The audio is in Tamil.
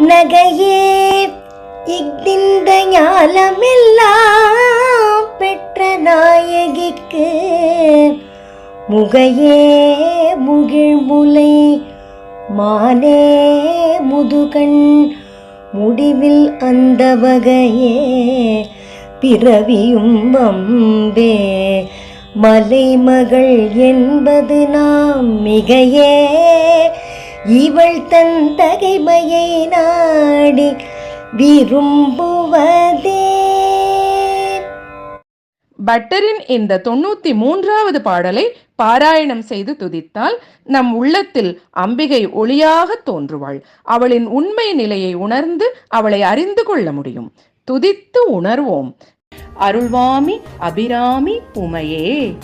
நகையே இஃதிந்த ஞாலமெல்லாம் பெற்ற நாயகிக்கு முகையே முகிழ்முலை மானே முதுகண் முடிவில் அந்த வகையே பிறவியும் வம்பே மலைமகள் என்பது நாம் மிகையே. இவள் தன் தகைமையை நாடி விரும்புவதே. பட்டரின் இந்த தொண்ணூத்தி மூன்றாவது பாடலை பாராயணம் செய்து துதித்தால் நம் உள்ளத்தில் அம்பிகை ஒளியாக தோன்றுவாள். அவளின் உண்மை நிலையை உணர்ந்து அவளை அறிந்து கொள்ள முடியும். துதித்து உணர்வோம். அருள்வாமி அபிராமி உமையே.